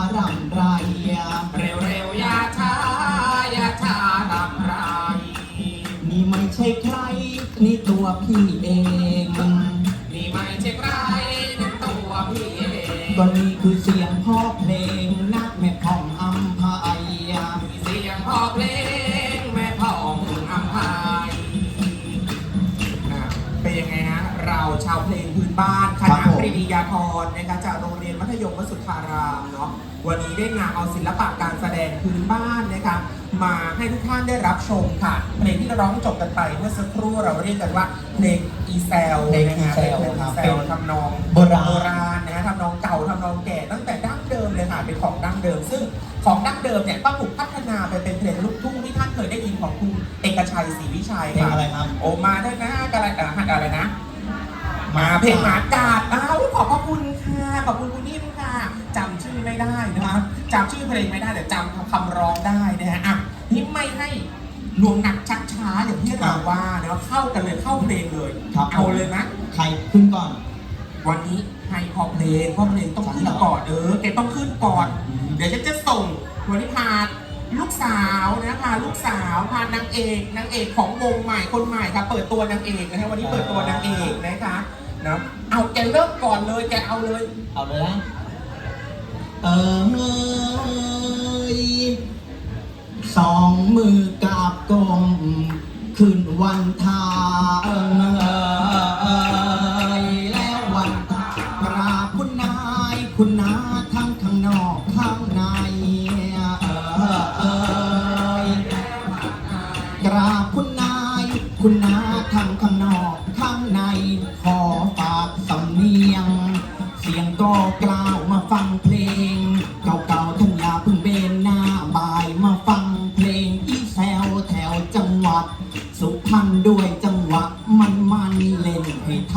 าช้ารำไรเร็วเร็วๆอย่าช้าอย่าช้าทำไร นี่ไม่ใช่ใคร นี่ตัวพี่เองนี่ไม่ใช่ใครนั่นตัวพี่เองก็นี่คือเสียงพ่อ พรนะคะจากโรงเรียนมัธยมวสุทธารามเนาะวันนี้ได้นำเอาศิลปะการแสดงพื้นบ้านนะคะมาให้ทุกท่านได้รับชมค่ะเพลงที่เราร้องจบกันไปเมื่อสักครู่เราเรียกกันว่าเพลงอีเซลเพลงนะฮะอีเซลเป็นเพลงครัอีบเซลทำนองโบราณโบราณนะฮะทำนองเก่าทำนองแก่ตั้งแต่ดั้งเดิมเลยค่ะเป็นของดั้งเดิม ซึ่งของดั้งเดิมเนี่ยต้องถูกพัฒนาไปเป็นเพลงลูกทุ่งที่ท่านเคยได้ยินของคุณเอกชัยศรีวิชัยเพลงค่ะอะไรครับโอมาได้นะอะไรอะอะไรนะ มาเพลงหมากาดอ้าวขอบพระคุณค่ะขอบคุณคุณนิ่มค่ะจำชื่อไม่ได้นะคะจำชื่อเพลงไม่ได้แต่จำคำร้องได้นะฮะอะนี่ไม่ให้ลวงหนักชักช้าอย่างที่เราว่าเนาะเข้ากันเลยเข้าเพลงเลยครับเอาเลยนะใครขึ้นก่อน วันนี้ให้พอเพลงพอเพลงต้องขึ้นก่อนเออแกต้องขึ้นก่อนอืมเดี๋ยวฉันจะส่งวันนี้พาลูกสาวนะคะลูกสาวพานางเอกนางเอกของวงใหม่คนใหม่ค่ะเปิดตัวนางเอกนะคะวันนี้เปิดตัวนางเอกนะคะเนะเอาแกเริ่มก่อนเลยแกเอาเลย เอาเลยนะเออสองมือกราบกลมขึ้นวันทาง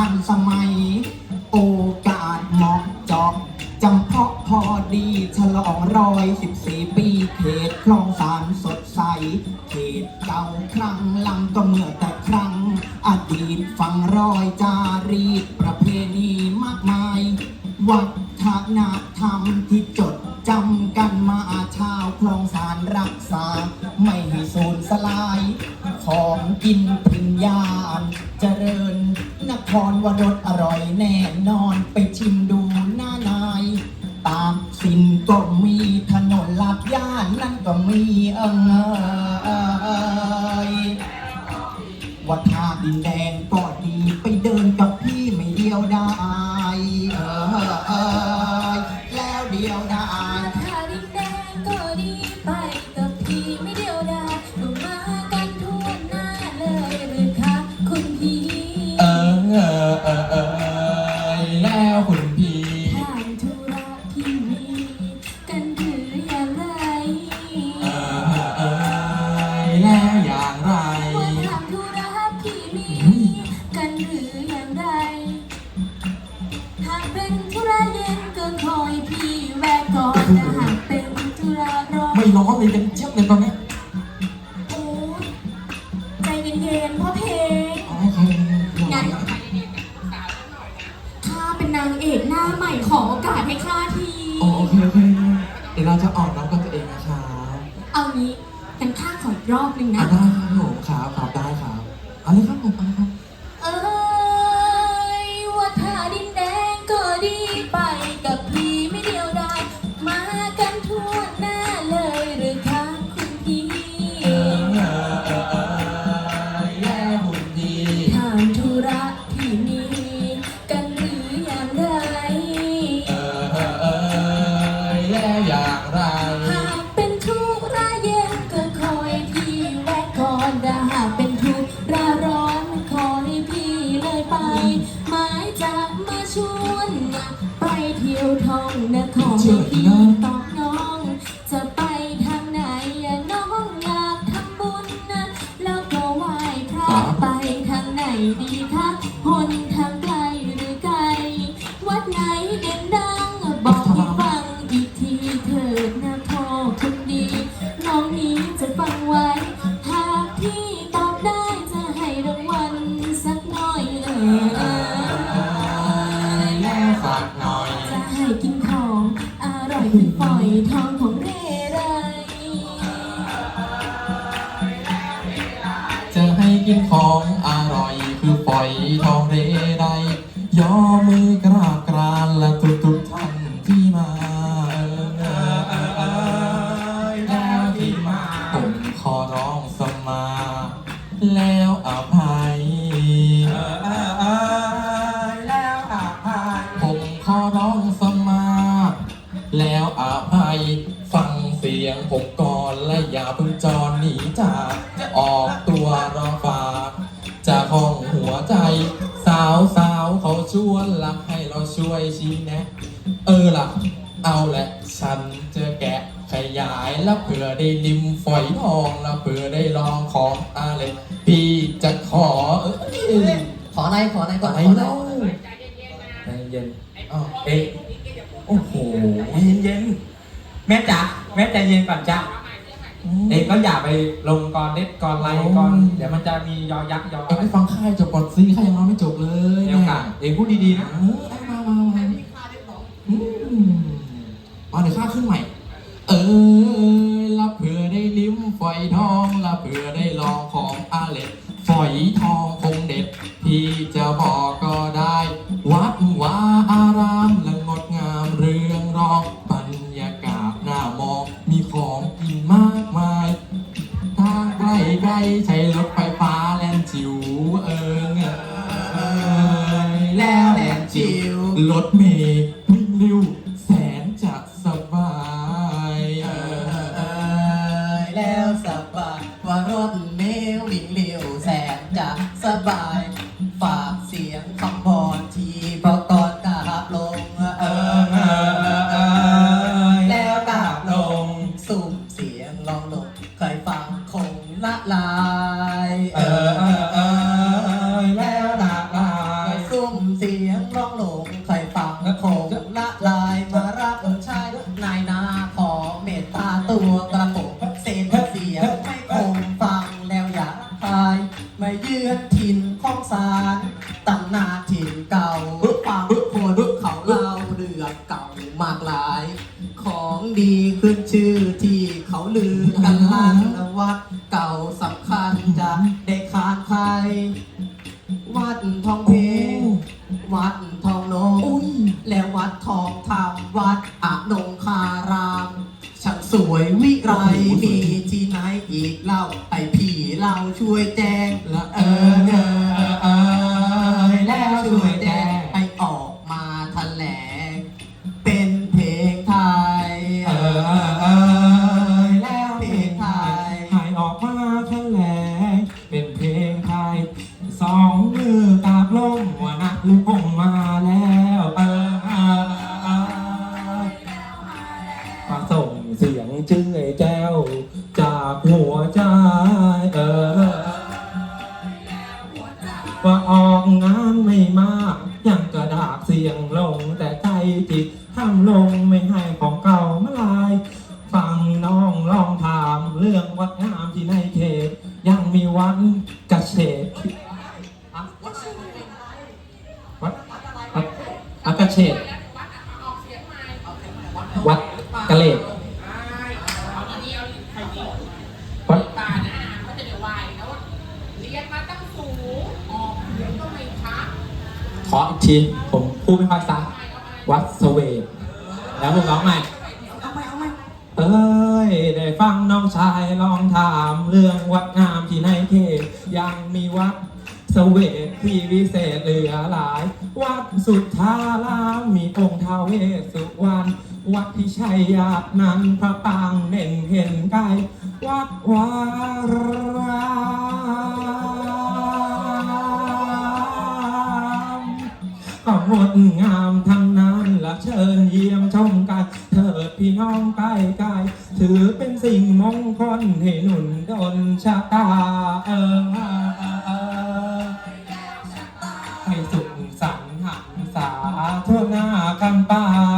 ทันสมัย โอกาสเหมาะเจาะจำเพาะพอดีฉลองร้อยสิบสี่ปี เขตคลองสารสดใส เขตเก่าครั้งลำก็เมื่อแต่ครั้ง อดีตฝังรอยจารีตประเพณีมากมาย วัฒนธรรมที่จดจำกันมาชาวคลองสารรักษา ไม่ให้สูญสลาย ของกินพึงยาน นครวรสอร่อยแน่นอนไปชิมดูหน้านาย ตามสินก็มีถนนลัดย่านนั่นก็มีเอิงเอ กันข้าขออีกรอบหนึ่งอะนะได้ครับผมครับครับได้ครับเอาเลยครับผมไปครับ นครพี่ตอกน้ ยงผมก่อนและอย่าเพิ่งจรหนีจากจะออกตัวรอฝากจะห้องหัวใจ สาวสาวเขาชวนรักให้เราช่วยชี้แนะ เออล่ะ เอาแหละฉันจะแกะขยายแล้วเผื่อได้ลิมฝอยทองแล้วเผื่อได้ลองของอะไรพี่จะขอเออขออะไรขออะไรก่อนอะไรขออะไรเล่าใจเย็นอ้าวเอ๊ะโอ้โหย็นเย็นๆแม่จ๋า แม่ใจเย็นก่อนจ้ะเองก็อย่าไปลงกรเล็ดกรไลกรเดี๋ยวมันจะมียอยักษ์ยอเอ็งไปฟังค่ายจบก่อนสิค่ายยังร้องไม่จบเลยเดี๋ยวกันเองพูดดีๆเอนะอเอามามามาอืมเอาเดี๋ยวค่าขึ้นใหม่ เออละเผื่อได้ลิ้มฝอยทองละเผื่อได้ลองของอาเล็ดฝอยทองคงเด็ด พี่จะบอกก็ได้ วัดวาอารามและงดงามเรืองรอง วัดเก่าสำคัญจะได้ขาดใคร วัดทองเพ วัดวัดอะกระเฉดวัดกระเลดวัดป่านะเขาจะเดี๋ยววายแล้วเรียนมาตั้งสูงออกเสียงก็ไม่ชัดขออีกที ผมพูดไม่ค่อยซั สุทธารามมีองค์ท้าวเวสสุวรรณวัดที่ชัยยาตนั้นพระปางเด่นเห็นไกลวัดวารามก็งดงามทั้งนั้นละเชิญเยี่ยมชมกันเถิดพี่น้องใกล้ๆถือเป็นสิ่งมงคลให้หนุนดลชะตาเออเออเออเออ หน้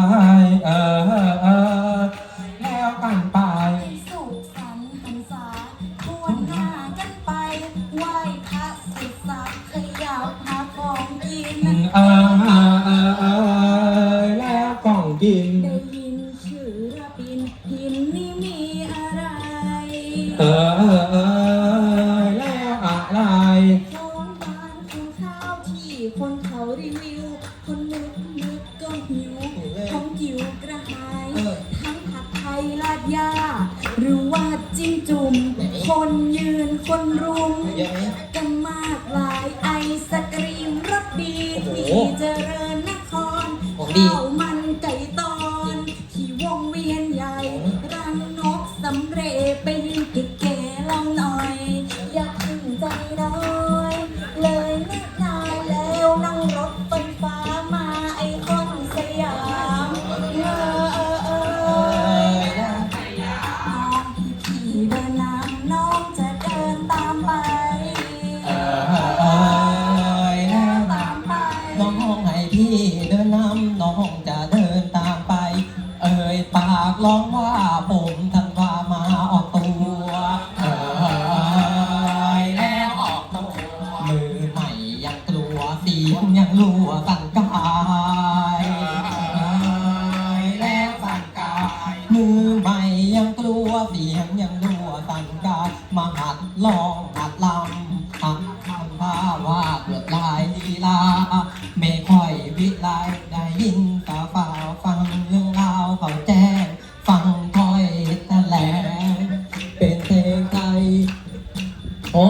หญ้า หรือว่าจิ้งจุ่มคนยืนคนรุมกันมากมายไอสกรีมรสดีที่เจริญนครของดี ลำหัดทำผ้าวาดลวดลายลีลา ไม่ค่อยวิไลได้ยินสาฝ่าฟังเรื่องราวเขาแจ้ง ฟังคอยแถลงเป็นเพลงไทยโอ้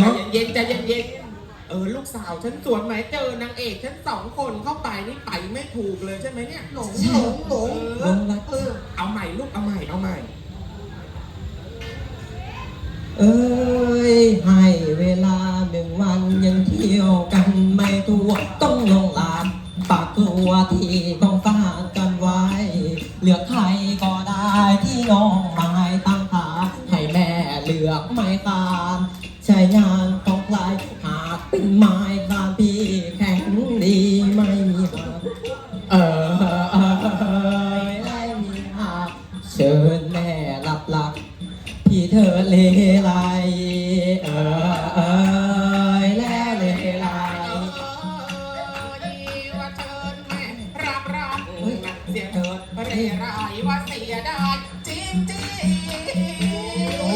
ใจเย็นๆใจเย็นๆเออลูกสาวฉันสวนไหมเจอนางเอกฉันสองคนเข้าไปนี่ไปไม่ถูกเลยใช่ไหมเนี่ยหลงหลงหลงเออเอาใหม่ลูกเอาใหม่เอาใหม่ วต้องลงลานปากตัวที่ต้องฝางกันไว้ เลือกใครก็ได้ที่น้องไม้ตั้งขาให้แม่เลือกไม้คา ถิดเรไรว่าเสียดายจริงจริงโอ้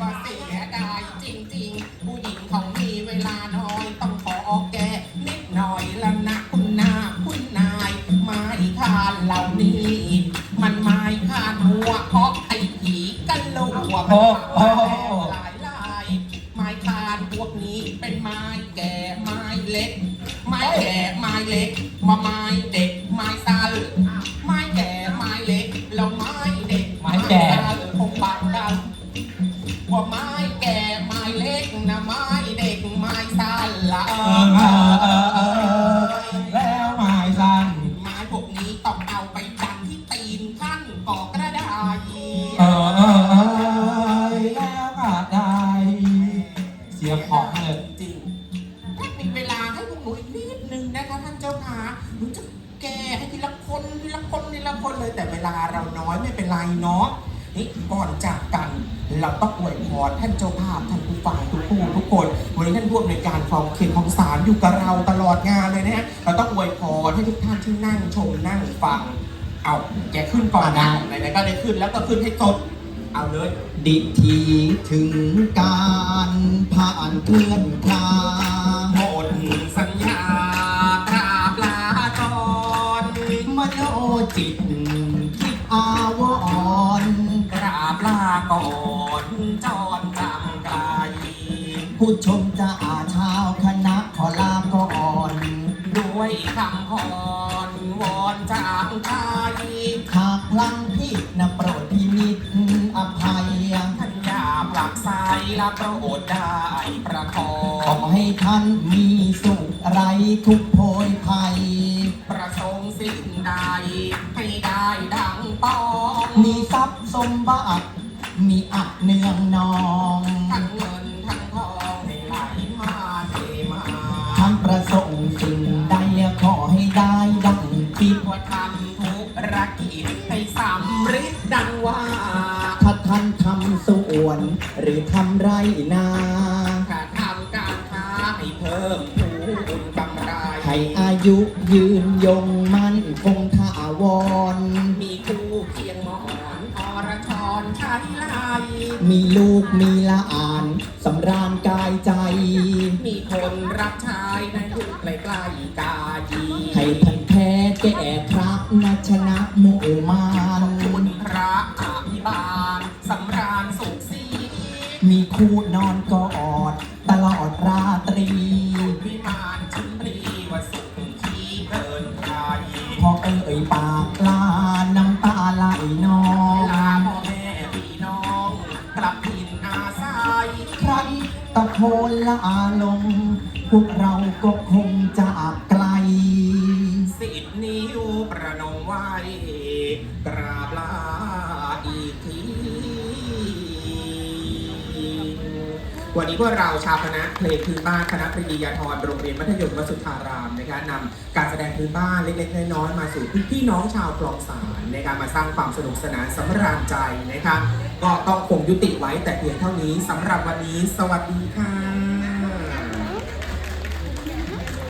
ว่าเสียดายจริงๆผู้หญิงเขามีเวลาน้อยต้องขอแกนิดหน่อยแล้วนะคุณนาคุณนายไม้คานเหล่านี้ มันไม้คานหัวเพราะไอ้ผีกันลัวมันมาแล้วหลายลายไม้คานพวกนี้เป็นไม้แก่ไม้เล็ก ไม้แก่ไม้เล็กมาไม้เด็ก คนทีละคนทีละคนเลยแต่เวลาเราน้อยไม่เป็นไรเนาะนี่ก่อนจากกันเราต้องอวยพรท่านเจ้าภาพท่านผู้ฟังทุกผู้ทุกคนวันนี้ท่านร่วมในการฟองเขียนของสารอยู่กับเราตลอดงานเลยนะฮะเราต้องอวยพรให้ทุกท่านที่นั่งชมนั่งฟัง เอาแกขึ้นก่อนนะไหนๆก็ได้ขึ้นแล้วก็ขึ้นให้จบเอาเลยดิทีถึงการผ่านเพื่อนคลา โนจิตคิดอาวรณ์กราบลาก่อนจอนจำไกลผู้ชมจะอาชาวคณะขอลาก่อนด้วยคำพรวอนจากใจหากพลังพี่นะโปรดพินิจอภัยท่านยาปลักใสละโปรดได้ประคอขอให้ท่านมีสุขไรทุกโพย สงค์สิ่งใดให้ได้ดังต้องมีทรัพย์สมบัติมีอัดเนืองนองทั้งเงินทั้งทองให้ไหลมาเทมาท่านประสงค์สิ่งใดขอให้ได้ดังคิดว่าทำธุรกิจให้สำเร็จดังว่า ถ้าท่านทำสวน หรือทำไรนาถ้าทำการค้าให้เพิ่ม ยุยืนยงมั่นคงถาวร มีคู่เคียงหมอนอรชรชันไลมีลูกมีหลานสำราญกายใจ มีคนรับใช้ในทุกใกล้ๆกาจีให้ท่านแพ้แก่พระนัชนะหมู่มา ลาลง พวกเราก็คงจากไกล สิบนิ้วประนมไหวกราบลาอีกที วันนี้พวกเราชาวคณะเพลงพื้นบ้านคณะปริยาธรโรงเรียนมัธยมวสุทธารามนะคะนำการแสดงพื้นบ้านเล็กๆน้อยๆมาสู่พี่น้องชาวคลองสานในการมาสร้างความสนุกสนานสำราญใจนะคะก็ต้องคงยุติไว้แต่เพียงเท่านี้สำหรับวันนี้ สวัสดีค่ะ